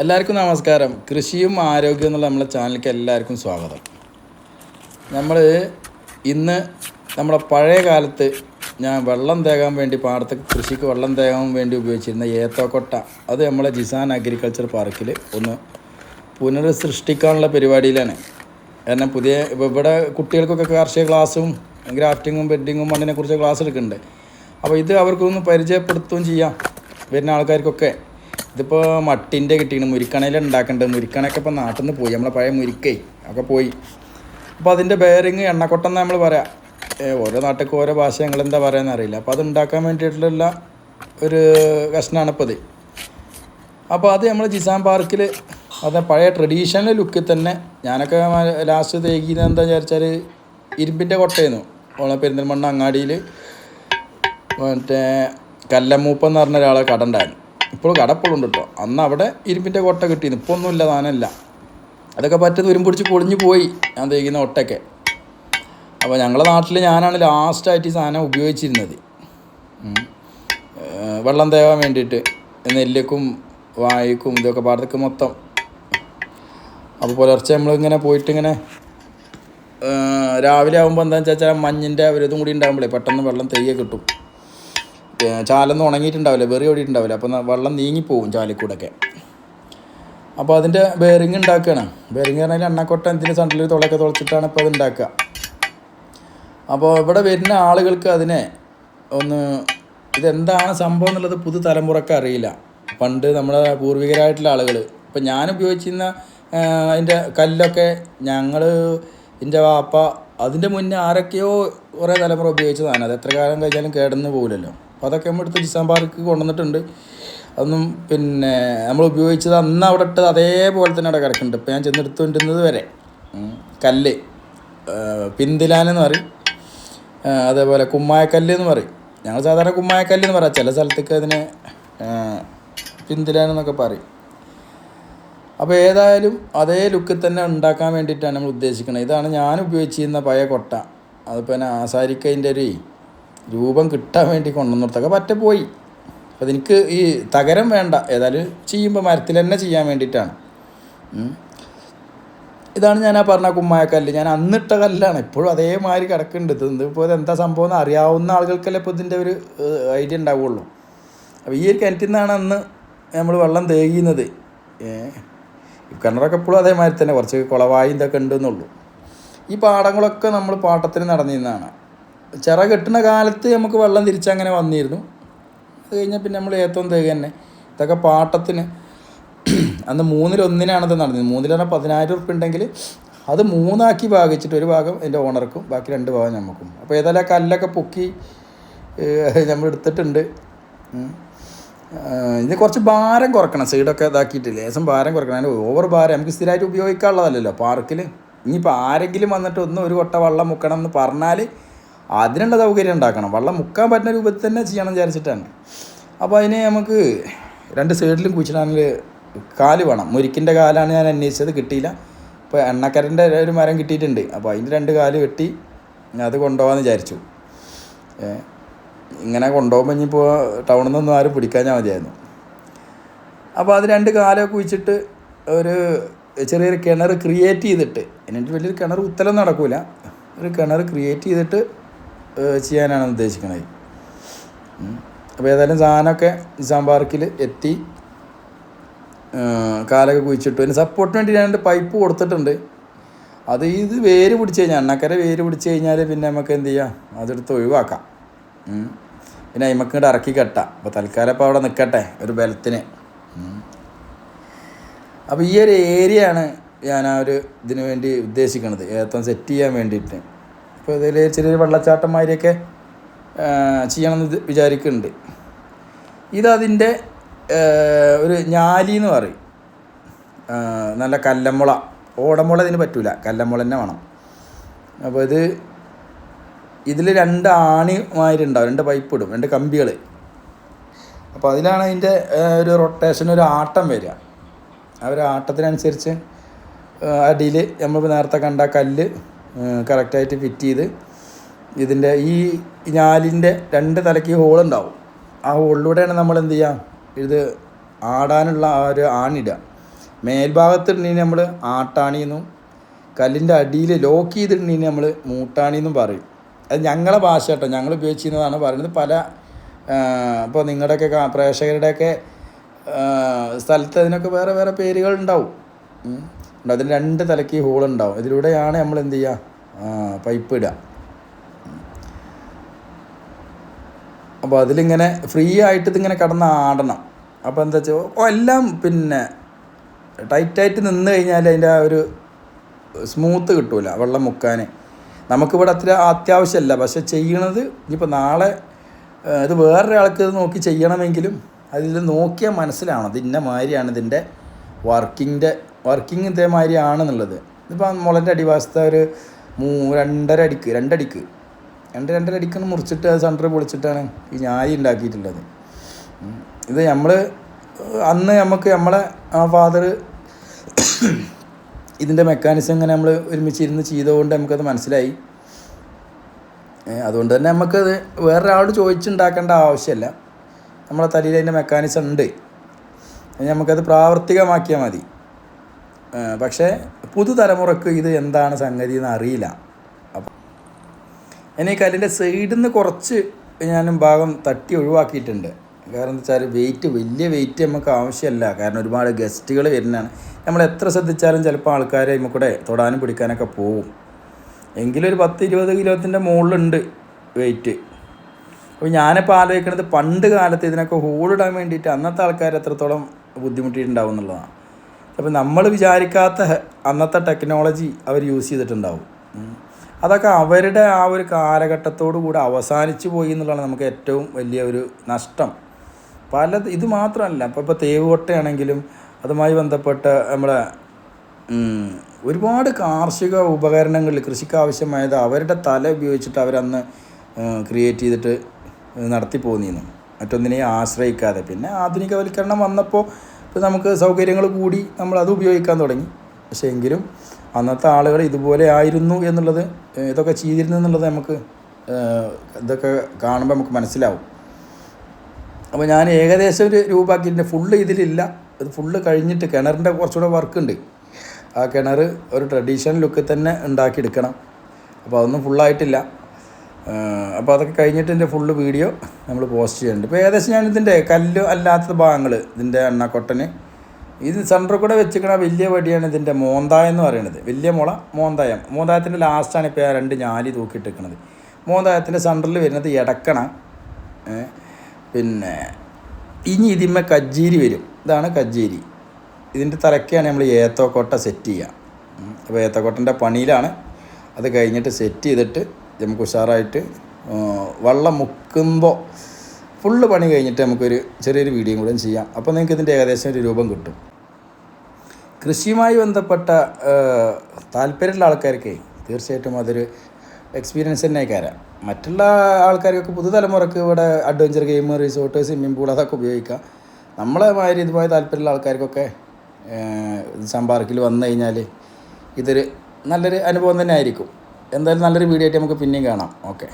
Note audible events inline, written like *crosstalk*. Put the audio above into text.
എല്ലാവർക്കും നമസ്കാരം. കൃഷിയും ആരോഗ്യവും എന്നുള്ള നമ്മളെ ചാനലിലേക്ക് എല്ലാവർക്കും സ്വാഗതം. നമ്മൾ ഇന്ന് നമ്മുടെ പഴയ കാലത്ത് ഞാൻ വെള്ളം തേകാൻ വേണ്ടി പാടത്ത് കൃഷിക്ക് വെള്ളം തേകാൻ വേണ്ടി ഉപയോഗിച്ചിരുന്ന ഏത്തോക്കൊട്ട അത് നമ്മളെ ജിസാൻ അഗ്രികൾച്ചർ പാർക്കിൽ ഒന്ന് പുനഃസൃഷ്ടിക്കാനുള്ള പരിപാടിയിലാണ്. കാരണം പുതിയ ഇവിടെ കുട്ടികൾക്കൊക്കെ കാർഷിക ക്ലാസ്സും ഗ്രാഫ്റ്റിങ്ങും ബെഡിങ്ങും മണ്ണിനെക്കുറിച്ച് ക്ലാസ് എടുക്കുന്നുണ്ട്. അപ്പോൾ ഇത് അവർക്കൊന്ന് പരിചയപ്പെടുത്തുകയും ചെയ്യാം. വരുന്ന ആൾക്കാർക്കൊക്കെ ഇതിപ്പോൾ മട്ടിന്റെ കിട്ടിയാണ് മുരിക്കണയിൽ ഉണ്ടാക്കേണ്ടത് മുരിക്കണയൊക്കെ ഇപ്പോൾ നാട്ടിൽ നിന്ന് പോയി. നമ്മളെ പഴയ മുരിക്കേ ഒക്കെ പോയി. അപ്പോൾ അതിന്റെ ബെയറിങ് എണ്ണക്കൊട്ടെന്ന് നമ്മൾ പറയാം? ഓരോ നാട്ടിലേക്ക് ഓരോ ഭാഷ ഞങ്ങൾ എന്താ പറയാന്ന് അറിയില്ല. അപ്പോൾ അത് ഉണ്ടാക്കാൻ വേണ്ടിയിട്ടുള്ള ഒരു കഷ്ണമാണ് ഇപ്പോൾ അപ്പോൾ അത് നമ്മൾ ജിസാൻ പാർക്കിൽ അത് പഴയ ട്രഡീഷണൽ ലുക്കിൽ തന്നെ ഞാനൊക്കെ ലാസ്റ്റ് തേക്കിയത് എന്താ വിചാരിച്ചാൽ ഇരുമ്പിന്റെ കൊട്ടയായിരുന്നു ഓണ പെരിന്തൽമണ്ണ അങ്ങാടിയിൽ മറ്റേ കല്ലമ്മൂപ്പെന്ന് പറഞ്ഞ ഒരാളെ കട ഇപ്പോൾ കടപ്പുള്ളുണ്ട് കേട്ടോ അന്ന് അവിടെ ഇരുമ്പിന്റെ കൊട്ട കിട്ടിയിരുന്നു. ഇപ്പോൾ ഒന്നുമില്ല താനല്ല അതൊക്കെ പറ്റുന്ന ഉരും പിടിച്ച് പൊളിഞ്ഞു പോയി. ഞാൻ തേക്കുന്ന ഒട്ടൊക്കെ. അപ്പോൾ ഞങ്ങളുടെ നാട്ടിൽ ഞാനാണ് ലാസ്റ്റായിട്ട് ഈ സാധനം ഉപയോഗിച്ചിരുന്നത്. വെള്ളം തേവാൻ വേണ്ടിയിട്ട്. നെല്ലിക്കും വായിക്കും ഇതൊക്കെ പാടത്തേക്ക് മൊത്തം. അപ്പോൾ പുലർച്ചെ നമ്മളിങ്ങനെ പോയിട്ടിങ്ങനെ രാവിലെ ആകുമ്പോൾ എന്താണെന്ന് വെച്ചാൽ മഞ്ഞിന്റെ ഒരു ഇതും കൂടി ഉണ്ടാകുമ്പോഴേ പെട്ടെന്ന് വെള്ളം തെയ്യെ കിട്ടും. ചാലൊന്നും ഉണങ്ങിയിട്ടുണ്ടാവില്ല വെറി ഓടിയിട്ടുണ്ടാവില്ല. അപ്പോൾ വെള്ളം നീങ്ങിപ്പോവും ചാലിക്കൂടൊക്കെ. അപ്പോൾ അതിന്റെ ബെയറിങ് ഉണ്ടാക്കുകയാണ് ബെയറിങ് പറഞ്ഞാൽ എണ്ണക്കൊട്ട എന്തിന് സെൻട്രലിൽ തുളയൊക്കെ തുളച്ചിട്ടാണ് ഇപ്പോൾ അത് ഉണ്ടാക്കുക അപ്പോൾ ഇവിടെ വരുന്ന ആളുകൾക്ക് അതിനെ ഒന്ന് ഇതെന്താണ് സംഭവം എന്നുള്ളത് പുതു തലമുറയ്ക്ക് അറിയില്ല. പണ്ട് നമ്മുടെ പൂർവികരായിട്ടുള്ള ആളുകൾ ഇപ്പം ഞാൻ ഉപയോഗിച്ചിരുന്ന അതിന്റെ കല്ലൊക്കെ ഞങ്ങൾ എന്റെ വാപ്പ അതിന്റെ മുന്നേ ആരൊക്കെയോ കുറേ തലമുറ ഉപയോഗിച്ചതാണ്. അത് എത്ര കാലം കഴിഞ്ഞാലും കേടന്ന് പോകില്ലല്ലോ അപ്പോൾ അതൊക്കെ നമ്മൾ എടുത്ത് ജിസാൻ പാർക്ക് കൊണ്ടുവന്നിട്ടുണ്ട്. അതൊന്നും പിന്നെ നമ്മൾ ഉപയോഗിച്ചത് അന്ന് അവിടെ ഇട്ടത് അതേപോലെ തന്നെ അവിടെ കിടക്കുന്നുണ്ട്. ഇപ്പോൾ ഞാൻ ചെന്നെടുത്തുകൊണ്ടിരുന്നത് വരെ. കല്ല്. പിന്തിലാനെന്ന് പറയും. അതേപോലെ കുമ്മായക്കല്ല് എന്ന് പറയും. ഞങ്ങൾ സാധാരണ കുമ്മായക്കല്ല് എന്ന് പറയാം. ചില സ്ഥലത്തേക്ക് അതിനെ പിന്തിലാനെന്നൊക്കെ പറയും. അപ്പോൾ ഏതായാലും അതേ ലുക്കിൽ തന്നെ ഉണ്ടാക്കാൻ വേണ്ടിയിട്ടാണ് നമ്മൾ ഉദ്ദേശിക്കുന്നത്. ഇതാണ് ഞാൻ ഉപയോഗിച്ചിരുന്ന പഴയ കൊട്ട. അതിപ്പോൾ തന്നെ ആസാരിക്കതിന്റെ ഒരു രൂപം കിട്ടാൻ വേണ്ടി കൊണ്ടുവന്നിടത്തൊക്കെ പറ്റ പോയി. അപ്പോൾ എനിക്ക് ഈ തകരം വേണ്ട ഏതായാലും ചെയ്യുമ്പോൾ മരത്തിൽ തന്നെ ചെയ്യാൻ വേണ്ടിയിട്ടാണ്. ഇതാണ് ഞാൻ ആ പറഞ്ഞ കുമ്മായക്കല്ല് ഞാൻ അന്നിട്ട കല്ലാണ്. ഇപ്പോഴും അതേമാതിരി കിടക്കുന്നുണ്ട്. ഇത് ഇപ്പോൾ ഇതെന്താ സംഭവം എന്ന് അറിയാവുന്ന ആളുകൾക്കല്ലേ ഇപ്പോൾ ഇതിന്റെ ഒരു ഐഡിയ ഉണ്ടാവുള്ളൂ. അപ്പോൾ ഈ ഒരു കിണറ്റിൽ നിന്നാണ് അന്ന് നമ്മൾ വെള്ളം തേകുന്നത് കിണറൊക്കെ ഇപ്പോഴും അതേമാതിരി തന്നെ. കുറച്ച് കുളവായി ഇതൊക്കെ ഉണ്ടെന്നുള്ളൂ. ഈ പാടങ്ങളൊക്കെ നമ്മൾ പാട്ടത്തിന് നടന്നിരുന്നതാണ്. ചിറ കെട്ടുന്ന കാലത്ത് നമുക്ക് വെള്ളം തിരിച്ചങ്ങനെ വന്നിരുന്നു. അത് കഴിഞ്ഞാൽ പിന്നെ നമ്മൾ ഏത്തവും തേക തന്നെ ഇതൊക്കെ പാട്ടത്തിന് *clears throat* അന്ന് മൂന്നിലൊന്നിനാണ് ഇത് നടന്നത്. പറഞ്ഞാൽ പതിനായിരം ഉറുപ്പ്യ ഉണ്ടെങ്കിൽ അത് മൂന്നാക്കി ഭാഗിച്ചിട്ട് ഒരു ഭാഗം എന്റെ ഓണർക്കും ബാക്കി രണ്ട് ഭാഗം നമുക്കും അപ്പോൾ ഏതായാലും ആ കല്ലൊക്കെ പൊക്കി നമ്മൾ എടുത്തിട്ടുണ്ട്. ഇതിന് ഇത് കുറച്ച് ഭാരം കുറക്കണം. സൈഡൊക്കെ ഇതാക്കിയിട്ട് ലേശം ഭാരം കുറക്കണം. അതിന് ഓവർ ഭാരം. നമുക്ക് സ്ഥിരമായിട്ട് ഉപയോഗിക്കാനുള്ളതല്ലല്ലോ പാർക്കിൽ ഇനിയിപ്പോൾ ആരെങ്കിലും വന്നിട്ട് ഒന്ന് ഒരു കൊട്ട വെള്ളം മുക്കണം എന്ന് പറഞ്ഞാൽ അതിനുള്ള സൗകര്യം ഉണ്ടാക്കണം. വെള്ളം മുക്കാൻ പറ്റുന്ന രൂപത്തിൽ തന്നെ ചെയ്യണം വിചാരിച്ചിട്ടാണ്. അപ്പോൾ അതിന് നമുക്ക് രണ്ട് സൈഡിലും കുഴിച്ചിടാനിൽ കാൽ വേണം. മുരിക്കിന്റെ കാലാണ് ഞാൻ അന്വേഷിച്ചത് കിട്ടിയില്ല. ഇപ്പോൾ എണ്ണക്കരന്റെ ഒരു മരം കിട്ടിയിട്ടുണ്ട്. അപ്പോൾ അതിന്റെ രണ്ട് കാൽ വെട്ടി അത് കൊണ്ടുപോകാമെന്ന് വിചാരിച്ചു. ഇങ്ങനെ കൊണ്ടുപോകുമ്പോൾ ഇനിയിപ്പോൾ ടൗണിൽ നിന്നൊന്നും ആരും പിടിക്കാൻ ഞാൻ മതിയായിരുന്നു. അപ്പോൾ അത് രണ്ട് കാലമൊക്കെ കുഴിച്ചിട്ട് ഒരു ചെറിയൊരു കിണർ ക്രിയേറ്റ് ചെയ്തിട്ട് എന്നിട്ട് വലിയൊരു കിണർ ഉത്തരം നടക്കില്ല ഒരു കിണർ ക്രിയേറ്റ് ചെയ്തിട്ട് ചെയ്യാനാണ് ഉദ്ദേശിക്കുന്നത്. അപ്പോൾ ഏതായാലും സാധനമൊക്കെ നിസാം പാർക്കിൽ എത്തി. കാലൊക്കെ കുഴിച്ചിട്ടു. അതിന് സപ്പോർട്ടിന് വേണ്ടി ഞാൻ രണ്ട് പൈപ്പ് കൊടുത്തിട്ടുണ്ട്. അത് ഇത് വേര് പിടിച്ച് കഴിഞ്ഞാൽ എണ്ണക്കര വേര് പിടിച്ച് കഴിഞ്ഞാൽ പിന്നെ നമുക്ക് എന്ത് ചെയ്യാം? അതെടുത്ത് ഒഴിവാക്കാം. പിന്നെ അയിമക്ക് ഇങ്ങോട്ട് ഇറക്കി കെട്ടാം. അപ്പോൾ തൽക്കാലം ഇപ്പോൾ അവിടെ നിൽക്കട്ടെ ഒരു ബലത്തിന്. അപ്പോൾ ഈ ഒരു ഏരിയയാണ് ഞാൻ ആ ഒരു ഇതിന് വേണ്ടി ഉദ്ദേശിക്കുന്നത് ഏത്തം സെറ്റ് ചെയ്യാൻ വേണ്ടിയിട്ട്. അപ്പോൾ ഇതിൽ ചെറിയൊരു വെള്ളച്ചാട്ടന്മാരെയൊക്കെ ചെയ്യണമെന്ന് വിചാരിക്കുന്നുണ്ട്. ഇതതിന്റെ ഒരു ഞാലി എന്ന് പറയും നല്ല കല്ലമുള. ഓടമുള ഇതിന് പറ്റൂല. കല്ലമുള തന്നെ വേണം. അപ്പോൾ ഇത് ഇതിൽ രണ്ട് ആണി ഉണ്ടാവും രണ്ട് പൈപ്പ് ഇടും രണ്ട് കമ്പികൾ അപ്പോൾ അതിലാണ് അതിന്റെ ഒരു റൊട്ടേഷൻ ഒരു ആട്ടം വരിക. ആ ഒരു ആട്ടത്തിനനുസരിച്ച് അടിയിൽ നമ്മൾ നേരത്തെ കണ്ട കല്ല് കറക്റ്റായിട്ട് ഫിറ്റ് ചെയ്ത് ഇതിന്റെ ഈ ഞാലിന്റെ രണ്ട് തലയ്ക്ക് ഹോളുണ്ടാവും ആ ഹോളിലൂടെയാണ് നമ്മൾ എന്ത് ചെയ്യുക ഇത് ആടാനുള്ള ആ ഒരു ആണിടുക മേൽഭാഗത്തിടണീന് നമ്മൾ ആട്ടാണിയെന്നും കല്ലിന്റെ അടിയിൽ ലോക്ക് ചെയ്തിടണീന് നമ്മൾ മൂട്ടാണിയെന്നും പറയും. അത് ഞങ്ങളെ ഭാഷ കേട്ടോ. ഞങ്ങൾ ഉപയോഗിച്ചിരുന്നതാണ് പറയുന്നത്. പല ഇപ്പോൾ നിങ്ങളുടെയൊക്കെ പ്രേക്ഷകരുടെയൊക്കെ സ്ഥലത്ത് അതിനൊക്കെ വേറെ വേറെ പേരുകൾ ഉണ്ടാവും. ഉണ്ട്. അതിന് രണ്ട് തലയ്ക്ക് ഹോൾ ഉണ്ടാവും. ഇതിലൂടെയാണ് നമ്മൾ എന്ത് ചെയ്യുക? പൈപ്പ് ഇടുക. അപ്പോൾ അതിലിങ്ങനെ ഫ്രീ ആയിട്ട് ഇതിങ്ങനെ കടന്ന് ആടണം. അപ്പോൾ എന്താ വെച്ചാൽ എല്ലാം പിന്നെ ടൈറ്റായിട്ട് നിന്ന് കഴിഞ്ഞാൽ അതിന്റെ ആ ഒരു സ്മൂത്ത് കിട്ടൂല വെള്ളം മുക്കാൻ. നമുക്കിവിടെ അത്ര അത്യാവശ്യമല്ല. പക്ഷെ ചെയ്യണത് ഇനിയിപ്പോൾ നാളെ ഇത് വേറൊരാൾക്ക് ഇത് നോക്കി ചെയ്യണമെങ്കിലും അതിൽ നോക്കിയാൽ മനസ്സിലാവണം. ഇത് ഇന്ന മാതിരിയാണ് ഇതിന്റെ വർക്കിങ്ങിന്റെ വർക്കിംഗ് ഇതേമാതിരിയാണെന്നുള്ളത്. ഇതിപ്പോൾ മുളന്റെ അടിവാസത്തെ ഒരു മൂ രണ്ടര അടിക്ക് രണ്ടടിക്ക്. രണ്ട് രണ്ടര അടിക്കൊന്ന് മുറിച്ചിട്ട് അത് സെന്റർ പൊളിച്ചിട്ടാണ് ഈ ഞായി ഉണ്ടാക്കിയിട്ടുള്ളത് ഇത് നമ്മൾ അന്ന് നമുക്ക് നമ്മളെ ആ ഫാദർ ഇതിന്റെ മെക്കാനിസം ഇങ്ങനെ നമ്മൾ ഒരുമിച്ചിരുന്ന് ചെയ്തുകൊണ്ട് നമുക്കത് മനസ്സിലായി. അതുകൊണ്ട് തന്നെ നമുക്കത് വേറൊരാളോട് ചോദിച്ചുണ്ടാക്കേണ്ട ആവശ്യമില്ല നമ്മളെ തലയിൽ അതിന്റെ മെക്കാനിസം ഉണ്ട്. നമുക്കത് പ്രാവർത്തികമാക്കിയാൽ മതി. പക്ഷേ പുതുതലമുറക്ക് ഇത് എന്താണ് സംഗതി എന്ന് അറിയില്ല. അപ്പം ഇനി കല്ലിന്റെ സൈഡിൽ നിന്ന് കുറച്ച് ഞാനും ഭാഗം തട്ടി ഒഴിവാക്കിയിട്ടുണ്ട്. കാരണം എന്താ വെച്ചാൽ വെയിറ്റ് വലിയ വെയിറ്റ് നമുക്ക് ആവശ്യമല്ല കാരണം ഒരുപാട് ഗസ്റ്റുകൾ വരുന്നതാണ്. നമ്മൾ എത്ര ശ്രദ്ധിച്ചാലും ചിലപ്പോൾ ആൾക്കാർ കൂടെ തൊടാനും പിടിക്കാനൊക്കെ പോവും. എങ്കിലും ഒരു പത്ത് ഇരുപത് കിലോത്തിന്റെ മുകളിലുണ്ട് വെയിറ്റ് അപ്പോൾ ഞാനിപ്പോൾ ആലോചിക്കുന്നത് പണ്ട് കാലത്ത് ഇതിനൊക്കെ ഹോളിടാൻ വേണ്ടിയിട്ട് അന്നത്തെ ആൾക്കാർ എത്രത്തോളം ബുദ്ധിമുട്ടിയിട്ടുണ്ടാവും എന്നുള്ളതാണ്. അപ്പോൾ നമ്മൾ വിചാരിക്കാത്ത അന്നത്തെ ടെക്നോളജി അവർ യൂസ് ചെയ്തിട്ടുണ്ടാവും. അതൊക്കെ അവരുടെ ആ ഒരു കാലഘട്ടത്തോടു കൂടി അവസാനിച്ചു പോയി എന്നുള്ളതാണ് നമുക്ക് ഏറ്റവും വലിയ ഒരു നഷ്ടം. പല ഇത് മാത്രമല്ല ഇപ്പോൾ ഇപ്പോൾ തേവുകൊട്ടയാണെങ്കിലും അതുമായി ബന്ധപ്പെട്ട് നമ്മളെ ഒരുപാട് കാർഷിക ഉപകരണങ്ങൾ കൃഷിക്ക് ആവശ്യമായത് അവരുടെ തല ഉപയോഗിച്ചിട്ട് അവരന്ന് ക്രിയേറ്റ് ചെയ്തിട്ട് നടത്തി പോന്നിരുന്നു. മറ്റൊന്നിനെയും ആശ്രയിക്കാതെ. പിന്നെ ആധുനികവൽക്കരണം വന്നപ്പോൾ ഇപ്പോൾ നമുക്ക് സൗകര്യങ്ങൾ കൂടി നമ്മൾ അത് ഉപയോഗിക്കാൻ തുടങ്ങി. പക്ഷേ എങ്കിലും അന്നത്തെ ആളുകൾ ഇതുപോലെ ആയിരുന്നു എന്നുള്ളത് ഇതൊക്കെ ചെയ്തിരുന്നു എന്നുള്ളത് നമുക്ക് ഇതൊക്കെ കാണുമ്പോൾ നമുക്ക് മനസ്സിലാവും. അപ്പോൾ ഞാൻ ഏകദേശം ഒരു രൂപാക്കിയിട്ടുണ്ട് ഫുള്ള് ഇതിലില്ല. ഇത് ഫുള്ള് കഴിഞ്ഞിട്ട് കിണറിന്റെ കുറച്ചുകൂടെ വർക്ക് ഉണ്ട് ആ കിണർ ഒരു ട്രഡീഷണൽ ലുക്കിൽ തന്നെ ഉണ്ടാക്കിയെടുക്കണം. അപ്പോൾ അതൊന്നും ഫുള്ളായിട്ടില്ല. അപ്പോൾ അതൊക്കെ കഴിഞ്ഞിട്ട് എന്റെ ഫുള്ള് വീഡിയോ നമ്മൾ പോസ്റ്റ് ചെയ്യുന്നുണ്ട് ഇപ്പോൾ ഏകദേശം ഞാൻ ഇതിന്റെ കല്ല് അല്ലാത്ത ഭാഗങ്ങൾ ഇതിന്റെ എണ്ണക്കൊട്ടന്. ഇത് സെന്ററിൽ കൂടെ വെച്ചിരിക്കണ വലിയ വടിയാണ് ഇതിന്റെ മോന്തായം എന്ന് പറയുന്നത് വലിയ മുള മോന്തായം. മോന്തായത്തിന്റെ ലാസ്റ്റാണ് ഇപ്പോൾ ആ രണ്ട് ഞാലി തൂക്കിയിട്ടിരിക്കുന്നത് മോന്തായത്തിന്റെ സെന്ററിൽ വരുന്നത് ഇടക്കണ പിന്നെ ഇനി ഇതിന്മേ കജ്ജീരി വരും. ഇതാണ് കജ്ജീരി ഇതിന്റെ തലക്കാണ് നമ്മൾ ഏത്തോക്കോട്ട സെറ്റ് ചെയ്യുക അപ്പോൾ ഏത്തോക്കോട്ടന്റെ പണിയിലാണ്. അത് കഴിഞ്ഞിട്ട് സെറ്റ് ചെയ്തിട്ട് നമുക്ക് ഉഷാറായിട്ട് വെള്ളം മുക്കുമ്പോൾ ഫുള്ള് പണി കഴിഞ്ഞിട്ട് നമുക്കൊരു ചെറിയൊരു വീഡിയോ കൂടെ ചെയ്യാം. അപ്പോൾ നിങ്ങൾക്ക് ഇതിന്റെ ഏകദേശം ഒരു രൂപം കിട്ടും. കൃഷിയുമായി ബന്ധപ്പെട്ട താല്പര്യമുള്ള ആൾക്കാർക്ക് തീർച്ചയായിട്ടും അതൊരു എക്സ്പീരിയൻസ് തന്നെ കയറാം മറ്റുള്ള ആൾക്കാർക്കൊക്കെ പുതുതലമുറക്ക് ഇവിടെ adventure game resort swimming pool അതൊക്കെ ഉപയോഗിക്കാം. നമ്മളെ മാതിരി ഇതുപോലെ താല്പര്യമുള്ള ആൾക്കാർക്കൊക്കെ സമ്പാർക്കിൽ വന്നു കഴിഞ്ഞാൽ ഇതൊരു നല്ലൊരു അനുഭവം തന്നെ ആയിരിക്കും. എന്തായാലും നല്ലൊരു വീഡിയോ ആയിട്ട് നമുക്ക് പിന്നെയും കാണാം. ഓക്കെ